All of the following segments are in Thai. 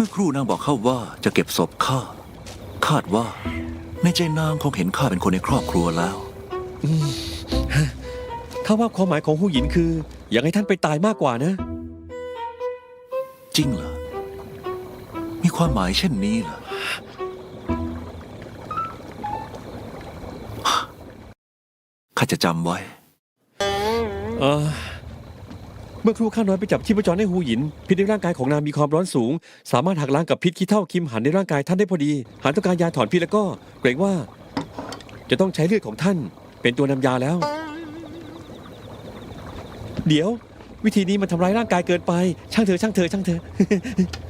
มื่อครู่นางบอกข้าว่าจะเก็บศพข้า คาดว่าในใจนางคงเห็นข้าเป็นคนในครอบครัวแล้วถ้าว่าความหมายของหูหยินคือ อยากให้ท่านไปตายมากกว่านะ จริงเหรอ มีความหมายเช่นนี้เหรอ ข้าจะจำไว้ เออ เมื่อครูข้าน้อยไปจับชีพจรให้หูหยิน พิษในร่างกายของนางมีความร้อนสูง สามารถหักล้างกับพิษขี้เท่าคิมหันในร่างกายท่านได้พอดี หากต้องการยาถอนพิษแล้วก็ เกรงว่า จะต้องใช้เลือดของท่าน เป็นตัวนำยาแล้ว เดี๋ยว วิธีนี้มันทำร้ายร่างกายเกินไป ช่างเถอช่างเถอช่างเถอะ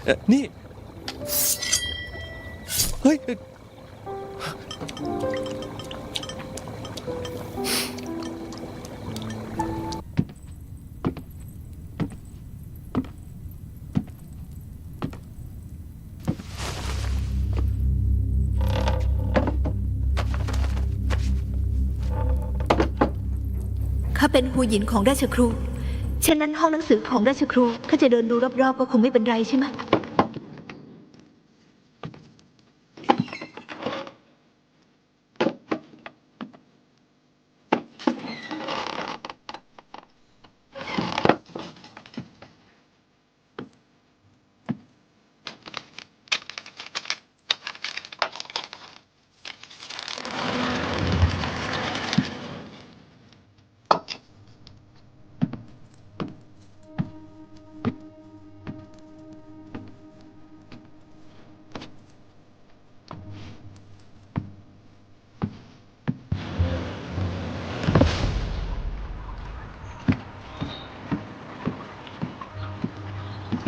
เอ่อนี่ เฮ้ย ข้าเป็นหูหยินของราชครูเช่นนั้นห้องหนังสือของราชครูข้าจะเดินดูรอบๆก็คงไม่เป็นไรใช่ไหม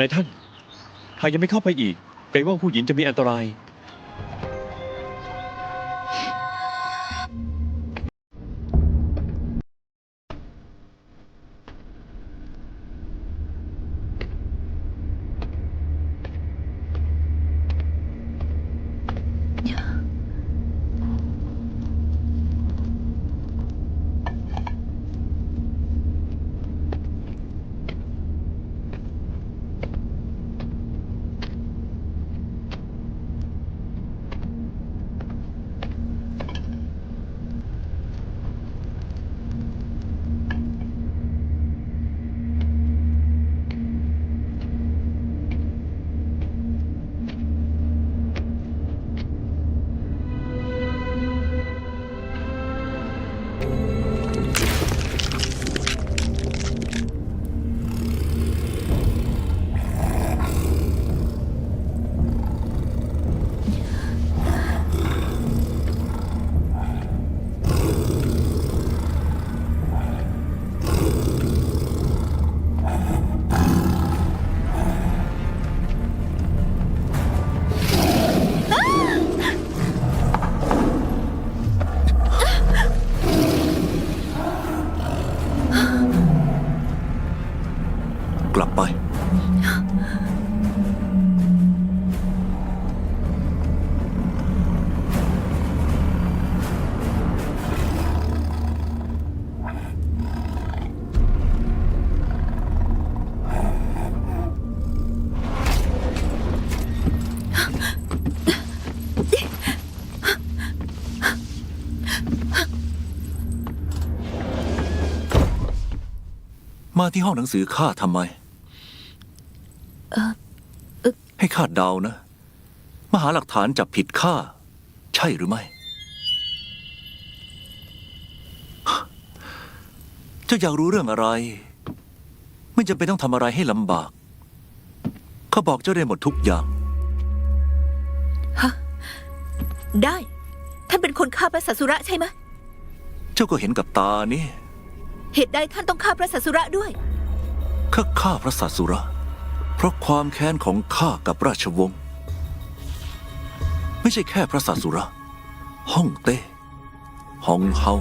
นายท่านหากยังไม่เข้าไปอีกเกรงว่าผู้หญิงจะมีอันตราย ลับไป มาที่ห้องหนังสือข้าทำไม เอ่อเอ่อ ให้ข้าเดานะมาหาหลักฐานจับผิดข้า ใช่หรือไม่ เจ้าอยากรู้เรื่องอะไร ไม่จำเป็นต้องทำอะไรให้ลำบาก ข้าบอกเจ้าได้หมดทุกอย่างได้ ท่านเป็นคนฆ่าพระสัสุระใช่ไหมเจ้าก็เห็นกับตานี่ เหตุใดท่านต้องฆ่าพระสัสุระด้วย ข้าฆ่าพระศาสุระ เพราะความแค้นของข้ากับราชวงศ์ไม่ใช่แค่พระศาสุระฮ่องเต้ฮองเฮา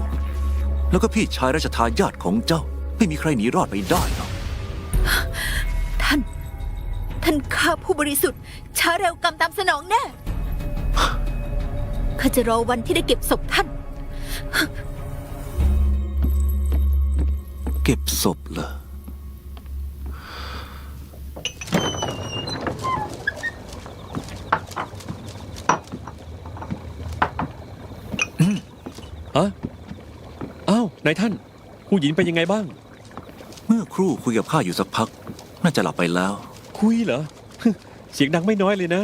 แล้วก็พี่ชายราชทายาทของเจ้า ไม่มีใครหนีรอดไปได้หรอกท่าน ท่านฆ่าผู้บริสุทธิ์ ช้าเร็วกรรมตามสนองแน่ข้าจะรอวันที่ได้เก็บศพท่าน เก็บศพเหรอ ฮะอ้าวนายท่านหูหยินเป็นยังไงบ้าง เมื่อครู่คุยกับข้าอยู่สักพัก น่าจะหลับไปแล้ว คุยเหรอ เสียงดังไม่น้อยเลยนะ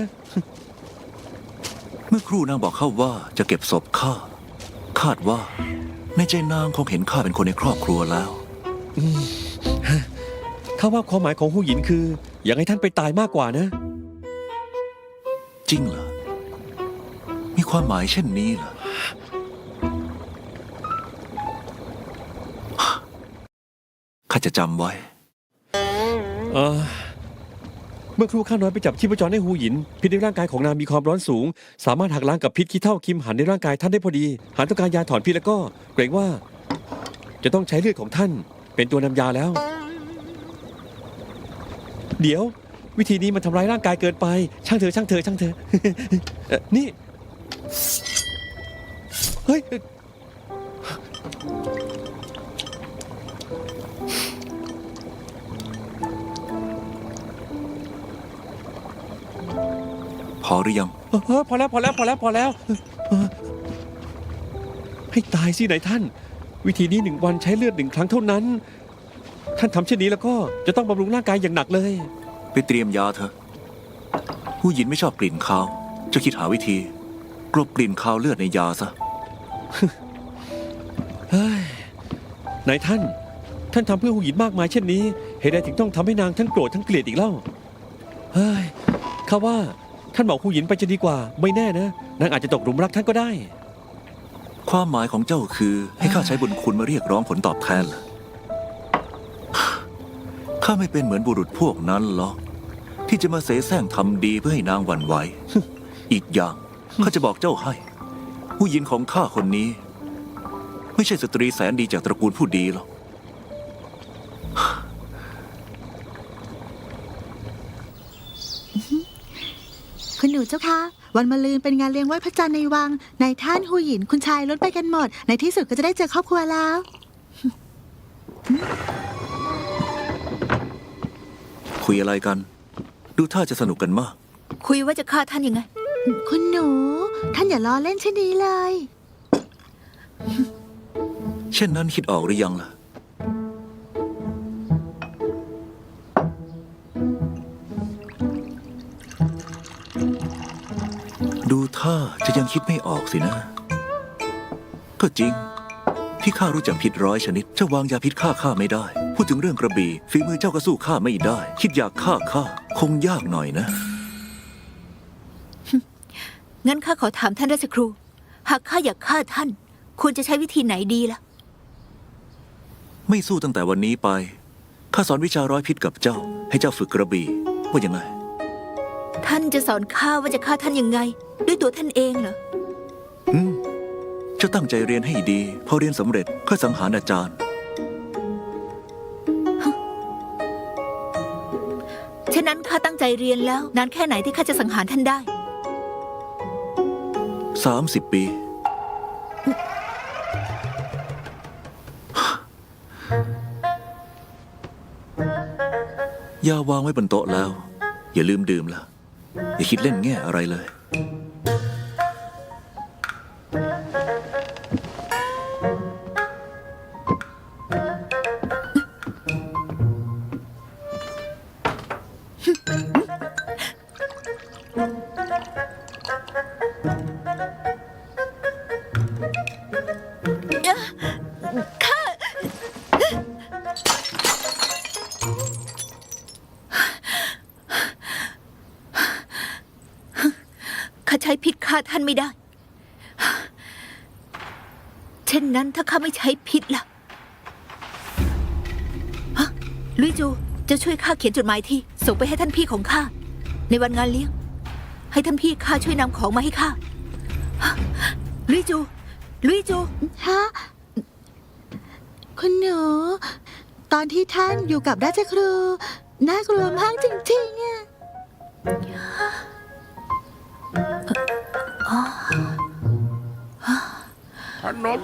เมื่อครู่นางบอกข้าว่าจะเก็บศพข้าคาดว่า ในใจนางคงเห็นข้าเป็นคนในครอบครัวแล้วข้าว่าความหมายของหูหยินคือ อยากให้ท่านไปตายมากกว่านะ จริงเหรอมีความหมายเช่นนี้เหรอ จะจำไว้ เออเมื่อครูข้าน้อยไปจับชีพจรในหูหยิน พิษในร่างกายของนางมีความร้อนสูง สามารถหักล้างกับพิษขี้เท่าคิมหันในร่างกายท่านได้พอดี หากต้องการยาถอนพิษแล้วก็ เกรงว่า จะต้องใช้เลือดของท่าน เป็นตัวนำยาแล้ว เดี๋ยว วิธีนี้มันทำร้ายร่างกายเกินไป ช่างเถอะช่างเถอะช่างเถอะเอ่อนี่ เฮ้ย พอหรือยังเออพอแล้วพอแล้วพอแล้วพอแล้วเออให้ตายสิไหนท่าน วิธีนี้หนึ่งวันใช้เลือดหนึ่งครั้งเท่านั้น ท่านทำเช่นนี้แล้วก็จะต้องบำรุงร่างกายอย่างหนักเลย ไปเตรียมยาเถอะ ผู้หญินไม่ชอบกลิ่นคาว จะคิดหาวิธี กลบกลิ่นคาวเลือดในยาซะ เฮ้ยนายท่าน ท่านทำเพื่อหูหยินมากมายเช่นนี้ เหตุใดถึงต้องทำให้นางทั้งโกรธทั้งเกลียดอีกเล่า เฮ้ยข้าว่า ท่านบอกหูหยินไปจะดีกว่า ไม่แน่นะ นางอาจจะตกหลุมรักท่านก็ได้ ความหมายของเจ้าคือให้ข้าใช้บุญคุณมาเรียกร้องผลตอบแทนเหรอข้าไม่เป็นเหมือนบุรุษพวกนั้นหรอกที่จะมาเสแสร้งทำดีเพื่อให้นางหวั่นไหว อีกอย่างข้าจะบอกเจ้าให้ ผู้หญิงของข้าคนนี้ ไม่ใช่สตรีแสนดีจากตระกูลผู้ดีหรอก คุณหนูเจ้าคะวันมะรืนเป็นงานเลี้ยงไหว้พระจันทร์ในวังนายท่านหูหยินคุณชายล้นไปกันหมด ในที่สุดก็จะได้เจอครอบครัวแล้ว คุยอะไรกัน ดูท่าจะสนุกกันมาก คุยว่าจะฆ่าท่านยังไง คุณหนู ท่านอย่าล้อเล่นเช่นนี้เลย เช่นนั้นคิดออกหรือยังล่ะ ดูท่าจะยังคิดไม่ออกสินะ ก็จริง ที่ข้ารู้จักพิษร้อยชนิดเจ้าวางยาพิษฆ่าข้าไม่ได้ พูดถึงเรื่องกระบี่ฝีมือเจ้าก็สู้ข้าไม่ได้ คิดอยากฆ่าข้าคงยากหน่อยนะ งั้นข้าขอถามท่านราชครู หากข้าอยากฆ่าท่าน ควรจะใช้วิธีไหนดีล่ะ ไม่สู้ตั้งแต่วันนี้ไปข้าสอนวิชาร้อยพิษกับเจ้า ให้เจ้าฝึกกระบี่ว่ายังไง ท่านจะสอนข้าว่าจะฆ่าท่านยังไง ด้วยตัวท่านเองเหรอ อืมเจ้าตั้งใจเรียนให้ดี พอเรียนสำเร็จค่อยสังหารอาจารย์ ฉะนั้นข้าตั้งใจเรียนแล้ว นานแค่ไหนที่ข้าจะสังหารท่านได้สามสิบปี ยาวางไว้บนโต๊ะแล้ว อย่าลืมดื่มล่ะ อย่าคิดเล่นแง่อะไรเลย ใช้พิษฆ่าท่านไม่ได้ เช่นนั้นถ้าข้าไม่ใช้พิษล่ะฮะลุยจูจะช่วยข้าเขียนจดหมายที่ส่งไปให้ท่านพี่ของข้าในวันงานเลี้ยง ให้ท่านพี่ข้าช่วยนำของมาให้ข้าลุยจูลุยจูฮะคุณหนู ตอนที่ท่านอยู่กับราชครู น่ากลัวมากจริงๆอะ ขนม